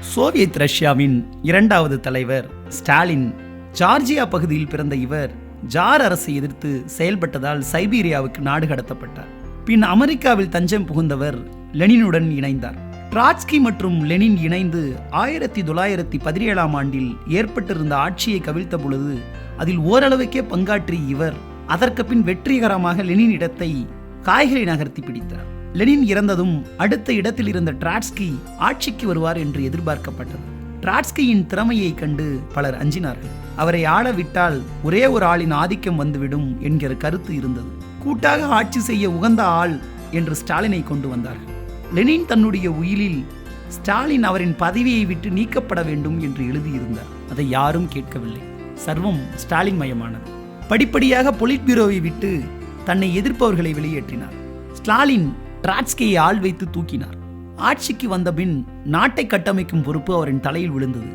Soviet ரஷ்யாவின் இரண்டாவது தலைவர் ஸ்டாலின் ஜார்ஜியா பகுதியில் பிறந்த இவர் ஜார் அரசை எதிர்த்து செயல்பட்டதால் சைபீரியாவுக்கு நாடு கடத்தப்பட்டார். பின் அமெரிக்காவில் தஞ்சம் புகுந்தவர் லெனினுடன் இணைந்தார். ட்ராட்ஸ்கி மற்றும் லெனின் இணைந்து ஆயிரத்தி தொள்ளாயிரத்தி பதினேழாம் ஆண்டில் ஏற்பட்டிருந்த ஆட்சியை கவிழ்த்த பொழுது அதில் ஓரளவுக்கே பங்காற்றிய இவர் அதற்கு பின் வெற்றிகரமாக லெனின் இடத்தை காய்கறி நகர்த்தி பிடித்தார். லெனின் இறந்ததும் அடுத்த இடத்தில் இருந்த ட்ராட்ஸ்கி ஆட்சிக்கு வருவார் என்று எதிர்பார்க்கப்பட்டது. டிராட்ஸ்கியின் திறமையை கண்டு பலர் அஞ்சினார்கள். அவரை ஆள விட்டால் ஒரே ஒரு ஆளின் ஆதிக்கம் வந்துவிடும் என்கிற கருத்து இருந்தது. கூட்டாக ஆட்சி செய்ய உகந்த ஆள் என்று ஸ்டாலினை கொண்டு வந்தார்கள். லெனின் தன்னுடைய உயிலில் ஸ்டாலின் அவரின் பதவியை விட்டு நீக்கப்பட வேண்டும் என்று எழுதியிருந்தார். அதை யாரும் கேட்கவில்லை. சர்வம் ஸ்டாலின் மயமானது. படிப்படியாக பொலிட் பியூரோவை விட்டு தன்னை எதிர்ப்பவர்களை வெளியேற்றினார். ஸ்டாலின் ட்ராட்ஸ்கியை ஆள் வைத்து தூக்கினார். ஆட்சிக்கு வந்தபின் நாட்டை கட்டமைக்கும் பொறுப்பு அவரின் தலையில் விழுந்தது.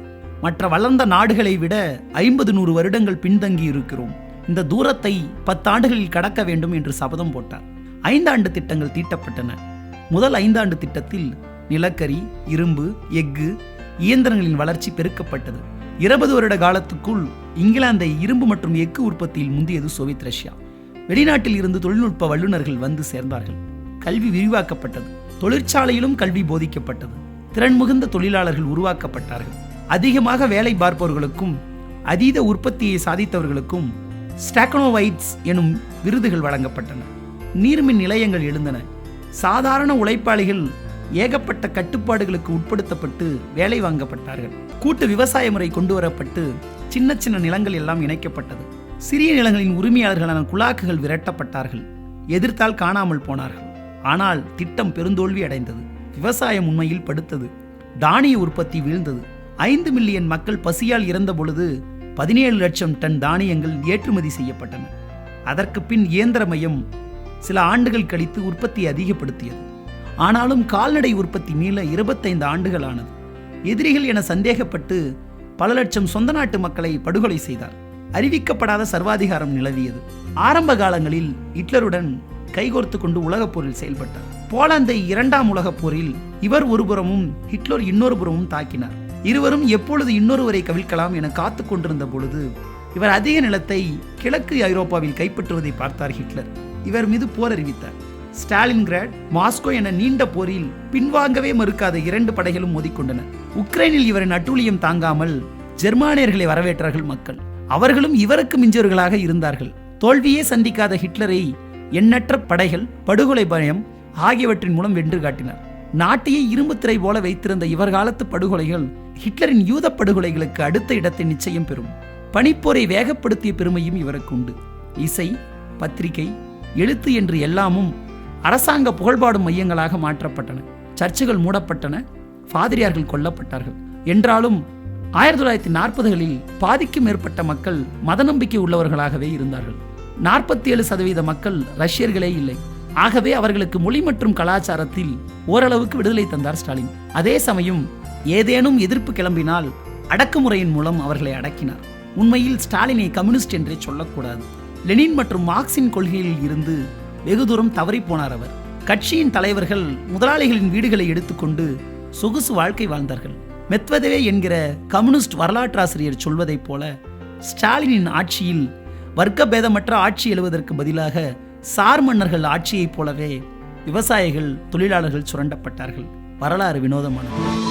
மற்ற வளர்ந்த நாடுகளை விட ஐம்பது நூறு வருடங்கள் பின்தங்கி இருக்கிறோம். இந்த தூரத்தை பத்தாண்டுகளில் கடக்க வேண்டும் என்று சபதம் போட்டார். ஐந்தாண்டு திட்டங்கள் தீட்டப்பட்டன. முதல் ஐந்தாண்டு திட்டத்தில் நிலக்கரி இரும்பு எஃகு இயந்திரங்களின் வளர்ச்சி பெருக்கப்பட்டது. இருபது வருட காலத்துக்குள் இங்கிலாந்தை இரும்பு மற்றும் எஃகு உற்பத்தியில் முந்தியது சோவியத் ரஷ்யா. வெளிநாட்டில் இருந்து தொழில்நுட்ப வல்லுநர்கள் வந்து சேர்ந்தார்கள். கல்வி விரிவாக்கப்பட்டது. தொழிற்சாலையிலும் கல்வி போதிக்கப்பட்டது. திறன் மிகுந்த தொழிலாளர்கள் உருவாக்கப்பட்டார்கள். அதிகமாக வேலை பார்ப்பவர்களுக்கும் அதீத உற்பத்தியை சாதித்தவர்களுக்கும் ஸ்டாக்கனோவைட்ஸ் எனும் விருதுகள் வழங்கப்பட்டன. நீர்மின் நிலையங்கள் எழுந்தன. சாதாரண உழைப்பாளிகள் ஏகப்பட்ட கட்டுப்பாடுகளுக்கு உட்படுத்தப்பட்டு வேலை வாங்கப்பட்டார்கள். கூட்டு விவசாய முறை கொண்டு வரப்பட்டு சின்ன சின்ன நிலங்கள் எல்லாம் இணைக்கப்பட்டது. சிறிய நிலங்களின் உரிமையாளர்களான குலாக்குகள் விரட்டப்பட்டார்கள். எதிர்த்தால் காணாமல் போனார்கள். ஆனால் திட்டம் பெருந்தோல்வி அடைந்தது. விவசாயம் உண்மையில் படுத்தது. தானிய உற்பத்தி வீழ்ந்தது. ஐந்து மில்லியன் மக்கள் பசியால் இறந்த பொழுது பதினேழு லட்சம் டன் தானியங்கள் ஏற்றுமதி செய்யப்பட்டன. அதற்கு பின் இயந்திர மையம் சில ஆண்டுகள் கழித்து உற்பத்தியை அதிகப்படுத்தியது. ஆனாலும் கால்நடை உற்பத்தி மீள இருபத்தைந்து ஆண்டுகள் ஆனது எதிரிகள் என சந்தேகப்பட்டு பல லட்சம் சொந்த நாட்டு மக்களை படுகொலை செய்தார். அறிவிக்கப்படாத சர்வாதிகாரம் நிலவியது. ஆரம்ப காலங்களில் ஹிட்லருடன் கைகோர்த்து கொண்டு உலகப் போரில் செயல்பட்டார். போலாந்தை இரண்டாம் உலகப் போரில் இவர் ஒருபுறமும் ஹிட்லர் இன்னொரு புறமும் தாக்கினார். இருவரும் எப்பொழுது இன்னொருவரை கவிழ்க்கலாம் என காத்து கொண்டிருந்த பொழுது இவர் அதிக நிலத்தை கிழக்கு ஐரோப்பாவில் கைப்பற்றுவதை பார்த்தார் ஹிட்லர். இவர் மீது போர் அறிவித்தார். ஸ்டாலின்கிராட் மாஸ்கோ என நீண்ட போரில் பின்வாங்கவே மறுக்காத இரண்டு படைகளும் மோதிக்கொண்டன. உக்ரைனில் இவரின் அட்டூழியம் தாங்காமல் ஜெர்மானியர்களை வரவேற்றார்கள் மக்கள். அவர்களும் இவருக்கு மிஞ்சவர்களாக இருந்தார்கள். தோல்வியே சந்திக்காத ஹிட்லரை எண்ணற்ற படைகள் படுகொலை பயம் ஆகியவற்றின் மூலம் வென்று காட்டினார். நாட்டையே இரும்பு திரை போல வைத்திருந்த இவர் காலத்து படுகொலைகள் ஹிட்லரின் யூத படுகொலைகளுக்கு அடுத்த இடத்தை நிச்சயம் பெறும். பனிப்போரை வேகப்படுத்திய பெருமையும் இவருக்கு உண்டு. இசை பத்திரிகை எழுத்து என்று எல்லாமும் அரசாங்க புகழ்பாடும் மையங்களாக மாற்றப்பட்டன. சர்ச்சுகள் மூடப்பட்டன பாதிரியார்கள் கொல்லப்பட்டார்கள். என்றாலும் ஆயிரத்தி தொள்ளாயிரத்தி நாற்பதுகளில் பாதிக்கும் மேற்பட்ட மக்கள் மத நம்பிக்கை உள்ளவர்களாகவே இருந்தார்கள். நாற்பத்தி ஏழு சதவீத மக்கள் ரஷ்யர்களே இல்லை. ஆகவே அவர்களுக்கு மொழி மற்றும் கலாச்சாரத்தில் ஓரளவுக்கு விடுதலை தந்தார் ஸ்டாலின். அதே சமயம் ஏதேனும் எதிர்ப்பு கிளம்பினால் அடக்குமுறையின் மூலம் அவர்களை அடக்கினார். உண்மையில் ஸ்டாலினை கம்யூனிஸ்ட் என்றே சொல்லக்கூடாது. லெனின் மற்றும் மார்க்சின் கொள்கையில் இருந்து வெகு தூரம் தவறி போனார் அவர். கட்சியின் தலைவர்கள் முதலாளிகளின் வீடுகளை எடுத்துக்கொண்டு சொகுசு வாழ்க்கை வாழ்ந்தார்கள். மெத்வதேவே என்கிற கம்யூனிஸ்ட் வரலாற்றாசிரியர் சொல்வதைப் போல ஸ்டாலினின் ஆட்சியில் வர்க்க பேதமற்ற ஆட்சி எழுவதற்கு பதிலாக சார் மன்னர்கள் ஆட்சியைப் போலவே விவசாயிகள் தொழிலாளர்கள் சுரண்டப்பட்டார்கள். வரலாறு வினோதமானது.